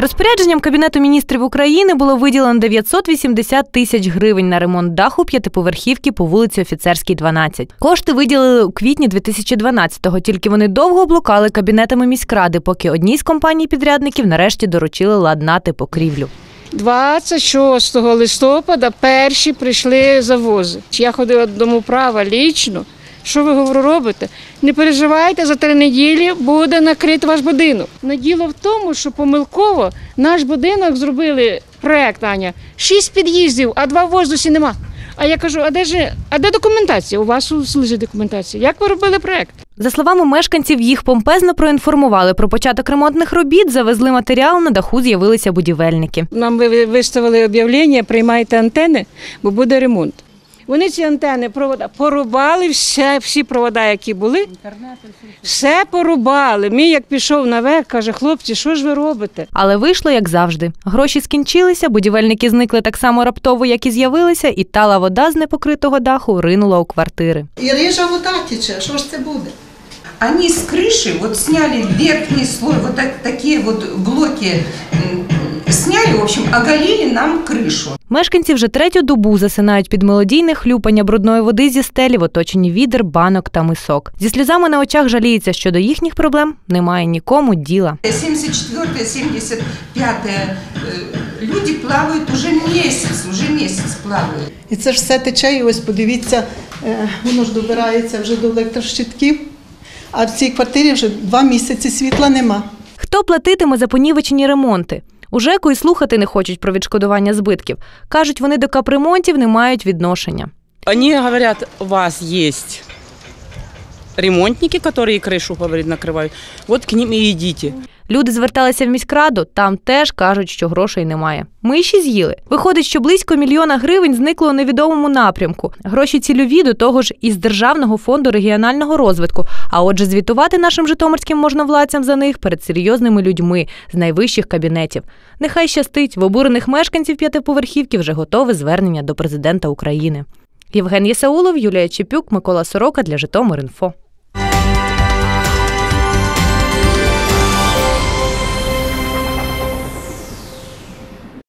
Розпорядженням Кабінету міністрів України було виділено 980 тисяч гривень на ремонт даху п'ятиповерхівки по вулиці Офіцерській, 12. Кошти виділили у квітні 2012-го, тільки вони довго блукали кабінетами міськради, поки одній з компаній-підрядників нарешті доручили ладнати покрівлю. 26 листопада перші прийшли завози. Я ходила до домоправа лічно. Що ви говорю, робите? Не переживайте, за три неділі буде накрит ваш будинок. Но діло в тому, що помилково наш будинок зробили проект, Аня, шість під'їздів, а два в воздусі нема. А я кажу, а де ж, а де документація? У вас лежить документація. Як ви робили проект? За словами мешканців, їх помпезно проінформували про початок ремонтних робіт, завезли матеріал, на даху з'явилися будівельники. Нам ви- виставили об'явлення, приймайте антени, бо буде ремонт. Вони ці антени провода порубали все, всі провода, які були. Все порубали. Мій як пішов наверх, каже, хлопці, що ж ви робите? Але вийшло як завжди. Гроші скінчилися, будівельники зникли так само раптово, як і з'явилися, і тала вода з непокритого даху ринула у квартири. І рижа вода тече, що ж це буде? Они с крыши вот сняли верхний слой, вот так- такие вот блоки м, в общем, оголили нам крышу. Мешканці вже третю добу засинають під мелодійне хлюпання брудної води зі стелі в оточенні відер, банок та мисок. Зі сльозами на очах жаліються, що до їхніх проблем немає нікому діла. 74 75 люди плавают уже месяц, уже месяц плавают. І це ж все тече, і ось подивіться, е, воно ж добирається вже до електрощитків, а в цій квартирі вже два місяці світла нема. Хто платитиме за понівечені ремонти? У ЖЕКу і слухати не хочуть про відшкодування збитків. Кажуть, вони до капремонтів не мають відношення. Вони говорять, у вас есть ремонтники, которые крышу, говорит, накрывают. Вот к ним и идите. Люди зверталися в міськраду, там теж кажуть, що грошей немає. Миші з'їли. Виходить, що близько мільйона гривень зникло у невідомому напрямку. Гроші цільові до того ж із Державного фонду регіонального розвитку. А отже, звітувати нашим житомирським можновладцям за них перед серйозними людьми з найвищих кабінетів. Нехай щастить в обурених мешканців п'ятиповерхівки вже готове звернення до президента України. Євген Єсаулов, Юлія Чепюк, Микола Сорока для Житомир.Інфо.